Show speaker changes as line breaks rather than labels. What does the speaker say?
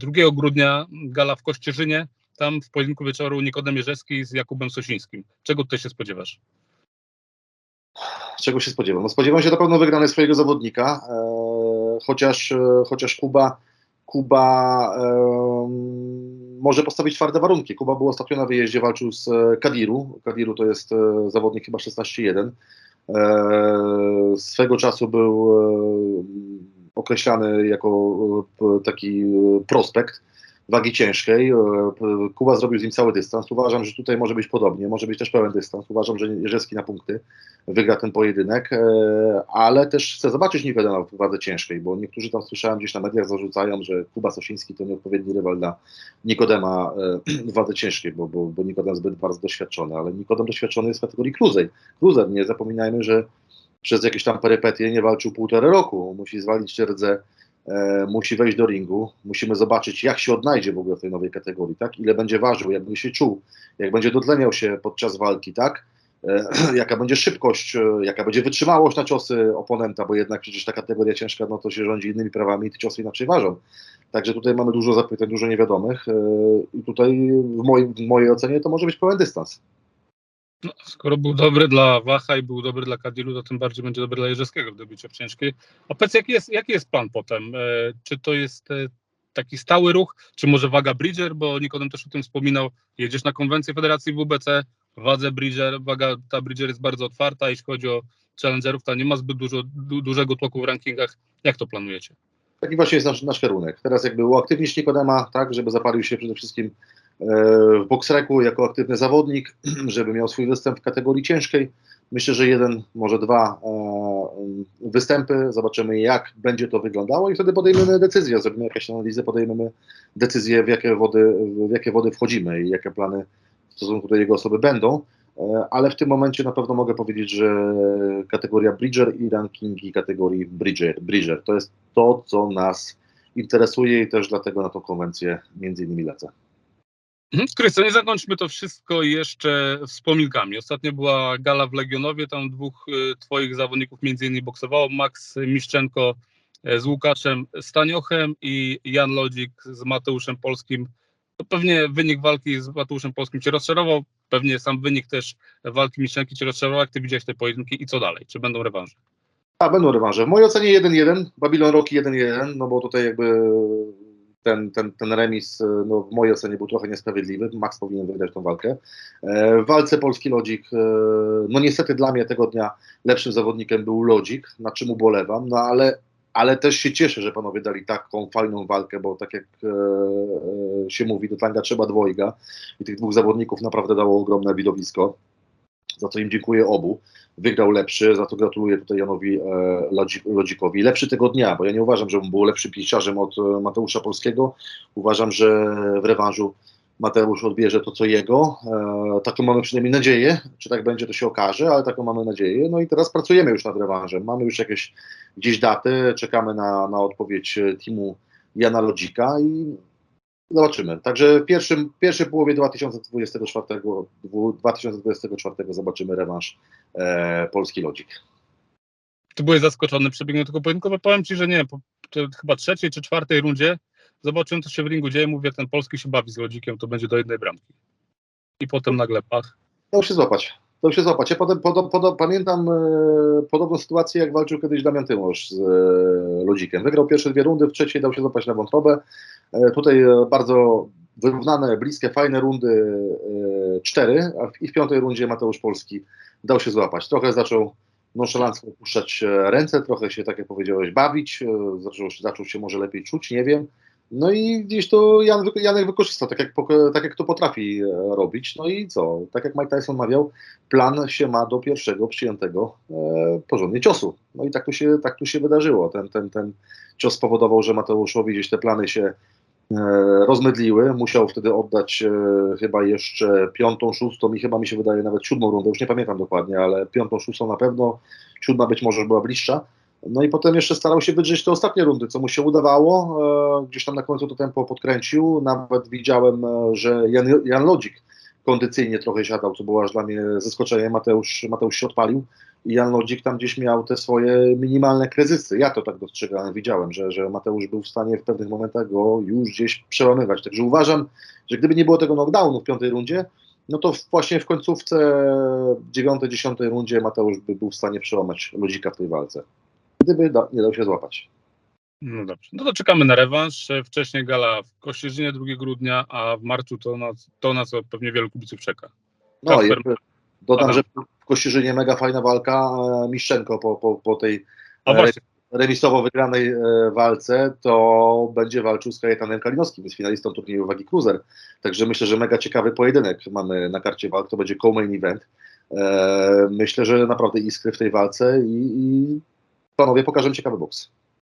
2 grudnia gala w Kościerzynie, tam w pojedynku wieczoru Nikodem Jerzewski z Jakubem Sosińskim. Czego tutaj się spodziewasz?
Czego się spodziewam? No spodziewam się na pewno wygranej swojego zawodnika, e, chociaż, e, chociaż Kuba, Kuba e, może postawić twarde warunki. Kuba był ostatnio na wyjeździe, walczył z e, Kadiru. Kadiru to jest e, zawodnik chyba 16-1. E, swego czasu był określany jako e, taki e, prospekt wagi ciężkiej. E, Kuba zrobił z nim cały dystans. Uważam, że tutaj może być podobnie, może być też pełen dystans. Uważam, że Jerzewski na punkty wygra ten pojedynek, ale też chcę zobaczyć Nikodema w wadze ciężkiej, bo niektórzy tam słyszałem gdzieś na mediach zarzucają, że Kuba Sosiński to nieodpowiedni rywal dla Nikodema w wadze ciężkiej, bo, bo, bo Nikodem zbyt bardzo doświadczony, ale Nikodem doświadczony jest w kategorii cruiser. Cruiser, nie zapominajmy, że przez jakieś tam perypetie nie walczył półtora roku, musi zwalić rdzę, e, musi wejść do ringu, musimy zobaczyć jak się odnajdzie w ogóle w tej nowej kategorii, tak, ile będzie ważył, jak będzie się czuł, jak będzie dotleniał się podczas walki, tak, e, jaka będzie szybkość, e, jaka będzie wytrzymałość na ciosy oponenta, bo jednak przecież ta kategoria ciężka, no to się rządzi innymi prawami i te ciosy inaczej ważą. Także tutaj mamy dużo zapytań, dużo niewiadomych e, i tutaj w mojej, w mojej ocenie to może być pełen dystans.
No, skoro był dobry dla Wacha i był dobry dla Kadiru, to tym bardziej będzie dobry dla Jerzewskiego w debiucie ciężkiej. A powiedz, jaki jest, jaki jest plan potem? E, Czy to jest e, taki stały ruch, czy może waga Bridger, bo Nikodem też o tym wspominał, jedziesz na konwencję Federacji WBC, wadze Bridger, waga ta Bridger jest bardzo otwarta, jeśli chodzi o challengerów, to nie ma zbyt dużo, du, dużego tłoku w rankingach. Jak to planujecie?
Taki właśnie jest nasz, nasz kierunek. Teraz jakby uaktywnić Nikodema, tak, żeby zapalił się przede wszystkim w boksreku jako aktywny zawodnik, żeby miał swój występ w kategorii ciężkiej. Myślę, że jeden, może dwa e, występy, zobaczymy jak będzie to wyglądało i wtedy podejmiemy decyzję, zrobimy jakieś analizy, podejmiemy decyzję w jakie wody, w jakie wody wchodzimy i jakie plany w stosunku do jego osoby będą. E, Ale w tym momencie na pewno mogę powiedzieć, że kategoria Bridger i rankingi kategorii Bridger, Bridger to jest to, co nas interesuje i też dlatego na tą konwencję między innymi lecę.
Mhm. Krystian, nie zakończmy to wszystko jeszcze wspominkami. Ostatnio była gala w Legionowie, tam dwóch y, twoich zawodników między innymi boksowało, Max Miszczenko e, z Łukaszem Staniochem i Jan Lodzik z Mateuszem Polskim. To pewnie wynik walki z Mateuszem Polskim cię rozczarował, pewnie sam wynik też walki Miszczenki cię rozczarował. Jak ty widziałeś te pojedynki i co dalej? Czy będą rewanże?
A, będą rewanże. W mojej ocenie 1-1, Babylon Rocky 1-1, no bo tutaj jakby ten, ten, ten remis no, w mojej ocenie był trochę niesprawiedliwy. Max powinien wygrać tą walkę. E, w walce Polski Lodzik, e, no niestety dla mnie tego dnia lepszym zawodnikiem był Lodzik, na czym ubolewam, no ale, ale też się cieszę, że panowie dali taką fajną walkę, bo tak jak e, e, się mówi, do tanga trzeba dwojga i tych dwóch zawodników naprawdę dało ogromne widowisko, za co im dziękuję obu wygrał lepszy, za to gratuluję tutaj Janowi e, Lodzik, Lodzikowi. Lepszy tego dnia, bo ja nie uważam, że on był lepszym pięściarzem od e, Mateusza Polskiego. Uważam, że w rewanżu Mateusz odbierze to, co jego. E, taką mamy przynajmniej nadzieję. Czy tak będzie, to się okaże, ale taką mamy nadzieję. No i teraz pracujemy już nad rewanżem. Mamy już jakieś gdzieś daty, czekamy na, na odpowiedź teamu Jana Lodzika i Zobaczymy. Także w pierwszym, pierwszej połowie 2024, dwu- 2024 zobaczymy rewanż e, Polski Lodzik.
Ty byłeś zaskoczony przebiegiem tego pojedynku, bo powiem ci, że nie, po to chyba trzeciej czy czwartej rundzie zobaczyłem, co się w ringu dzieje, mówię, ten Polski się bawi z Lodzikiem, to będzie do jednej bramki. I potem nagle pach.
Dał się złapać. Dał się złapać. Ja potem, podo, podo, pamiętam e, podobną sytuację, jak walczył kiedyś Damian Tymosz z e, Lodzikiem. Wygrał pierwsze dwie rundy, w trzeciej dał się złapać na wątrobę. E, tutaj e, bardzo wyrównane, bliskie, fajne rundy e, cztery, a w, i w piątej rundzie Mateusz Polski dał się złapać. Trochę zaczął nonszalancko puszczać e, ręce, trochę się, tak jak powiedziałeś, bawić, zaczął, zaczął się może lepiej czuć, nie wiem. No i gdzieś to Jan, Janek wykorzystał, tak jak, tak jak to potrafi e, robić. No i co? Tak jak Mike Tyson mawiał, plan się ma do pierwszego przyjętego e, porządnie ciosu. No i tak tu się, tak tu się wydarzyło. Ten, ten, ten cios spowodował, że Mateuszowi gdzieś te plany się e, rozmydliły. Musiał wtedy oddać e, chyba jeszcze piątą, szóstą i chyba mi się wydaje nawet siódmą rundę, już nie pamiętam dokładnie, ale piątą, szóstą na pewno, siódma być może była bliższa. No i potem jeszcze starał się wydrzeć te ostatnie rundy, co mu się udawało. E, gdzieś tam na końcu to tempo podkręcił. Nawet widziałem, e, że Jan, Jan Lodzik kondycyjnie trochę siadał, co było aż dla mnie zaskoczeniem. Mateusz, Mateusz się odpalił i Jan Lodzik tam gdzieś miał te swoje minimalne kryzysy. Ja to tak dostrzegałem, widziałem, że, że Mateusz był w stanie w pewnych momentach go już gdzieś przełamywać. Także uważam, że gdyby nie było tego knockdownu w piątej rundzie, no to właśnie w końcówce dziewiątej, dziesiątej rundzie Mateusz by był w stanie przełamać Lodzika w tej walce. Gdyby da, nie dał się złapać.
No dobrze. No to czekamy na rewanż. Wcześniej gala w Kościerzynie 2 grudnia, a w marcu to na, to na co pewnie wielu kibiców czeka.
No i
Kasper.
jeszcze dodam, że w Kościerzynie mega fajna walka. e, Miszczenko po, po, po tej
A
e, remisowo wygranej e, walce, to będzie walczył z Kajetanem Kalinowskim, jest finalistą turnieju wagi cruiser. Także myślę, że mega ciekawy pojedynek mamy na karcie walk, to będzie co-main event. Myślę, że naprawdę iskry w tej walce i, i panowie pokażą ciekawy boks.